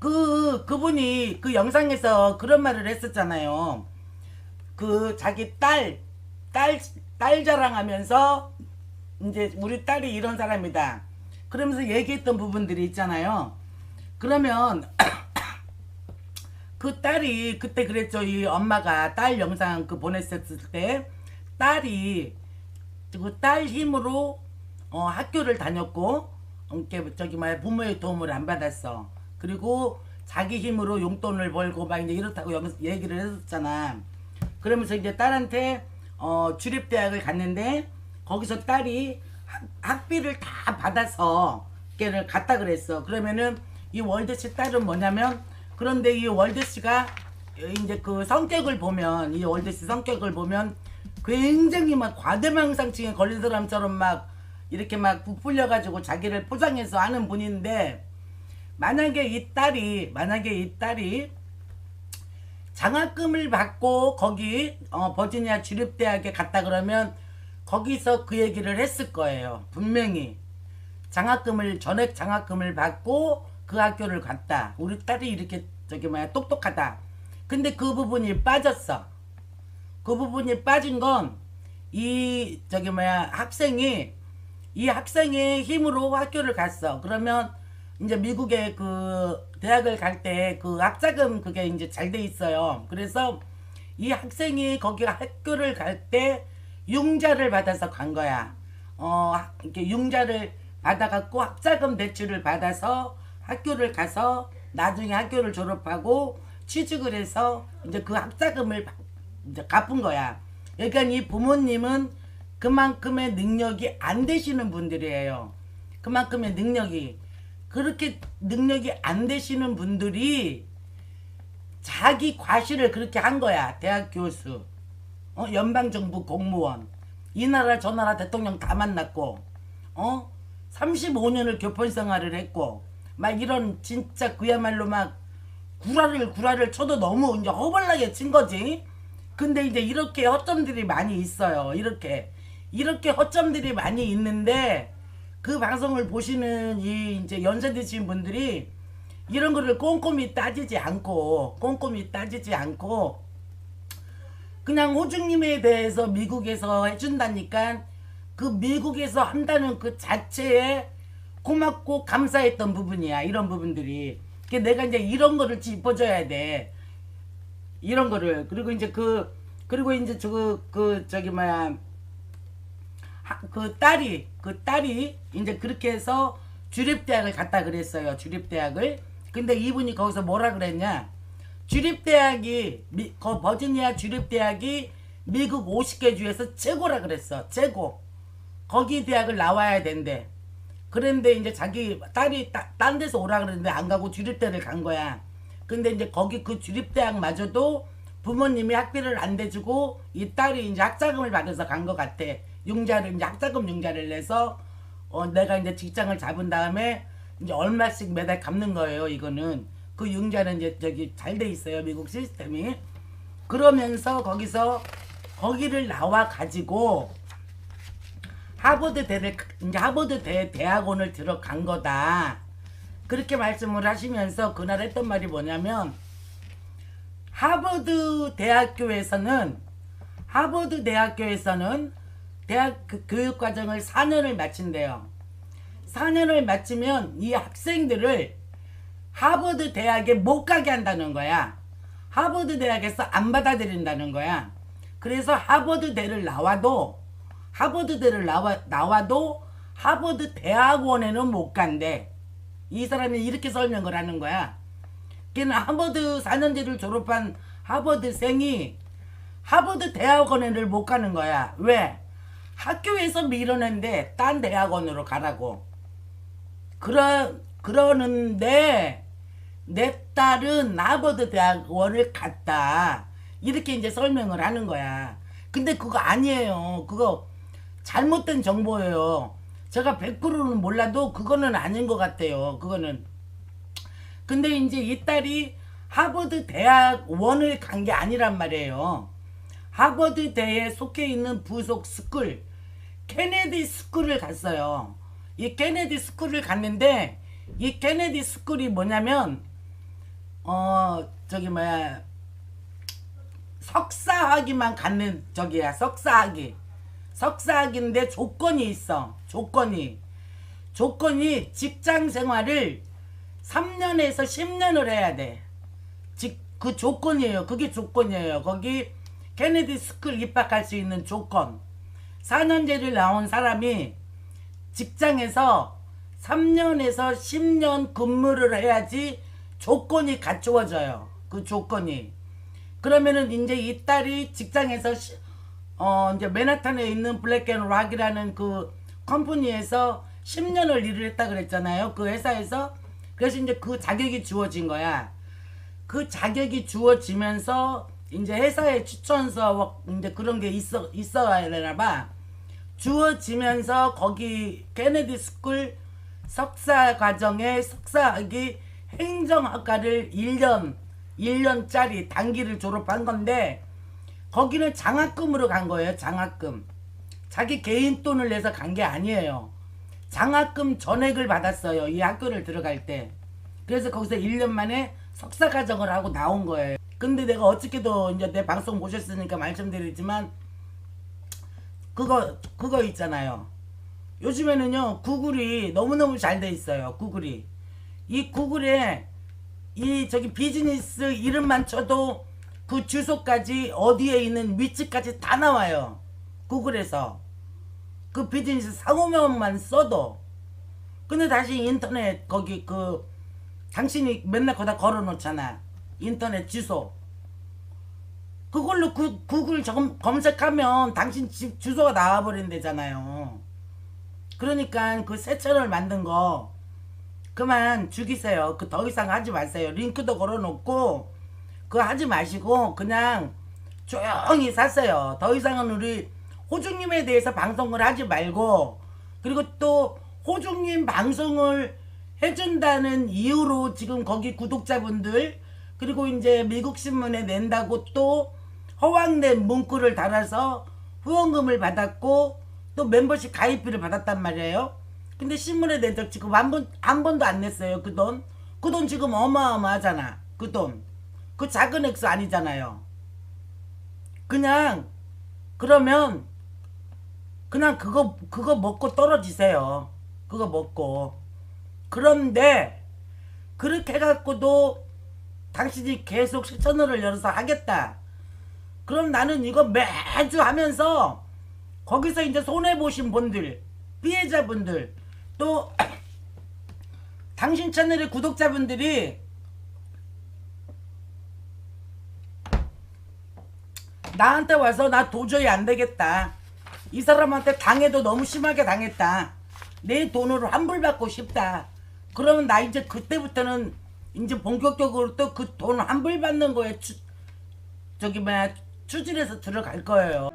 그 그분이 그 영상에서 그런 말을 했었잖아요. 그 자기 딸, 딸, 딸 자랑하면서 이제 우리 딸이 이런 사람이다. 그러면서 얘기했던 부분들이 있잖아요. 그러면 그 딸이 그때 그랬죠. 이 엄마가 딸 영상 그 보냈었을 때 딸이 그 딸 힘으로 어, 학교를 다녔고 저기 뭐야 부모의 도움을 안 받았어. 그리고 자기 힘으로 용돈을 벌고 막 이제 이렇다고 영- 얘기를 했었잖아. 그러면서 이제 딸한테 어, 주립대학을 갔는데 거기서 딸이 학, 학비를 다 받아서 걔를 갔다 그랬어. 그러면은 이 월드 씨 딸은 뭐냐면 그런데 이 월드 씨가 이제 그 성격을 보면 이 월드 씨 성격을 보면 굉장히 막 과대망상증에 걸린 사람처럼 막 이렇게 막 부풀려 가지고 자기를 포장해서 하는 분인데 만약에 이 딸이 만약에 이 딸이 장학금을 받고 거기 어, 버지니아 주립대학에 갔다 그러면 거기서 그 얘기를 했을 거예요. 분명히 장학금을 전액 장학금을 받고 그 학교를 갔다. 우리 딸이 이렇게 저기 뭐야 똑똑하다. 근데 그 부분이 빠졌어. 그 부분이 빠진 건 이 저기 뭐야 학생이 이 학생의 힘으로 학교를 갔어. 그러면 이제 미국의 그 대학을 갈 때 그 학자금 그게 이제 잘 돼 있어요. 그래서 이 학생이 거기 학교를 갈 때 융자를 받아서 간 거야. 어, 이렇게 융자를 받아갖고 학자금 대출을 받아서 학교를 가서 나중에 학교를 졸업하고 취직을 해서 이제 그 학자금을 바- 이제 갚은 거야. 그러니까 이 부모님은 그만큼의 능력이 안 되시는 분들이에요. 그만큼의 능력이 그렇게 능력이 안 되시는 분들이 자기 과실을 그렇게 한 거야. 대학 교수, 어, 연방정부 공무원, 이 나라 저 나라 대통령 다 만났고, 어, 35년을 교권 생활을 했고, 막 이런 진짜 그야말로 막 구라를 구라를 쳐도 너무 이제 허벌나게 친 거지. 근데 이제 이렇게 허점들이 많이 있어요. 이렇게. 이렇게 허점들이 많이 있는데 그 방송을 보시는 이 이제 연세 드신 분들이 이런 거를 꼼꼼히 따지지 않고 꼼꼼히 따지지 않고 그냥 호중님에 대해서 미국에서 해준다니까 그 미국에서 한다는 그 자체에 고맙고 감사했던 부분이야 이런 부분들이. 그 내가 이제 이런 거를 짚어줘야 돼 이런 거를. 그리고 이제 그 그리고 이제 저그 그 저기 뭐야. 하- 그 딸이 그 딸이 이제 그렇게 해서 주립대학을 갔다 그랬어요 주립대학을. 근데 이분이 거기서 뭐라 그랬냐. 주립대학이 미, 거 버지니아 주립대학이 미국 50개 주에서 최고라 그랬어 최고. 거기 대학을 나와야 된대. 그런데 이제 자기 딸이 따, 딴 데서 오라 그랬는데 안 가고 주립대를 간 거야. 근데 이제 거기 그 주립대학마저도 부모님이 학비를 안 대주고 이 딸이 이제 학자금을 받아서 간 것 같아. 융자를 이제 학자금 융자를 내서 어 내가 이제 직장을 잡은 다음에 이제 얼마씩 매달 갚는 거예요. 이거는 그 융자는 이제 저기 잘 돼 있어요. 미국 시스템이. 그러면서 거기서 거기를 나와 가지고 하버드 대를 이제 하버드 대 대학원을 들어간 거다. 그렇게 말씀을 하시면서 그날 했던 말이 뭐냐면 하버드 대학교에서는 하버드 대학교에서는 대학 그 교육 과정을 4년을 마친대요. 4년을 마치면 이 학생들을 하버드 대학에 못 가게 한다는 거야. 하버드 대학에서 안 받아들인다는 거야. 그래서 하버드 대를 나와도 하버드 대를 나와 나와도 하버드 대학원에는 못 간대. 이 사람이 이렇게 설명을 하는 거야. 걔는 하버드 4년제를 졸업한 하버드생이 하버드 대학원에를 못 가는 거야. 왜? 학교에서 밀어낸데 딴 대학원으로 가라고. 그러 그러는데 내 딸은 하버드 대학원을 갔다. 이렇게 이제 설명을 하는 거야. 근데 그거 아니에요. 그거 잘못된 정보예요. 제가 100%는 몰라도 그거는 아닌 것 같아요. 그거는. 근데 이제 이 딸이 하버드 대학원을 간 게 아니란 말이에요. 하버드 대에 속해 있는 부속 스쿨. 케네디 스쿨을 갔어요. 이 케네디 스쿨을 갔는데 이 케네디 스쿨이 뭐냐면 어 저기 뭐야 석사학위만 갖는 저기야 석사학위 석사학위인데 조건이 있어 조건이 조건이 직장 생활을 3년에서 10년을 해야 돼. 직, 그 조건이에요. 그게 조건이에요. 거기 케네디 스쿨 입학할 수 있는 조건. 4년제를 나온 사람이 직장에서 3년에서 10년 근무를 해야지 조건이 갖추어져요. 그 조건이. 그러면은 이제 이 딸이 직장에서 시- 어 이제 맨하탄에 있는 블랙앤락이라는 그 컴퍼니에서 10년을 일을 했다 그랬잖아요. 그 회사에서 그래서 이제 그 자격이 주어진 거야. 그 자격이 주어지면서 이제 회사의 추천서 뭐 이제 그런 게 있어 있어야 되나 봐. 주어지면서 거기 케네디 스쿨 석사 과정에 석사학위 행정학과를 1년 1년짜리 단기를 졸업한 건데 거기는 장학금으로 간 거예요. 장학금. 자기 개인 돈을 내서 간 게 아니에요. 장학금 전액을 받았어요. 이 학교를 들어갈 때. 그래서 거기서 1년 만에 석사 과정을 하고 나온 거예요. 근데 내가 어저께도 이제 내 방송 보셨으니까 말씀드리지만 그거 그거 있잖아요. 요즘에는요 구글이 너무너무 잘 돼 있어요. 구글이 이 구글에 이 저기 비즈니스 이름만 쳐도 그 주소까지 어디에 있는 위치까지 다 나와요. 구글에서 그 비즈니스 상호명만 써도 근데 다시 인터넷 거기 그 당신이 맨날 거다 걸어놓잖아. 인터넷 주소. 그걸로 그 구글 점, 검색하면 당신 집 주소가 나와버린대잖아요. 그러니까 그 새 채널 만든 거 그만 죽이세요. 그 더 이상 하지 마세요. 링크도 걸어놓고 그거 하지 마시고 그냥 조용히 사세요. 더 이상은 우리 호중님에 대해서 방송을 하지 말고 그리고 또 호중님 방송을 해준다는 이유로 지금 거기 구독자분들 그리고 이제 미국 신문에 낸다고 또 허황된 문구를 달아서 후원금을 받았고 또 멤버십 가입비를 받았단 말이에요. 근데 신문에 낸 적 지금 한 번, 한 번도 안 냈어요. 그 돈. 그 돈 지금 어마어마하잖아. 그 돈. 그 작은 액수 아니잖아요. 그냥, 그러면, 그냥 그거, 그거 먹고 떨어지세요. 그거 먹고. 그런데, 그렇게 해갖고도 당신이 계속 실천을 열어서 하겠다. 그럼 나는 이거 매주 하면서 거기서 이제 손해보신 분들, 피해자분들, 또 당신 채널의 구독자분들이 나한테 와서 나 도저히 안 되겠다. 이 사람한테 당해도 너무 심하게 당했다. 내 돈으로 환불받고 싶다. 그러면 나 이제 그때부터는 이제 본격적으로 또 그 돈 환불받는 거에 추, 저기 뭐야 추진해서 들어갈 거예요.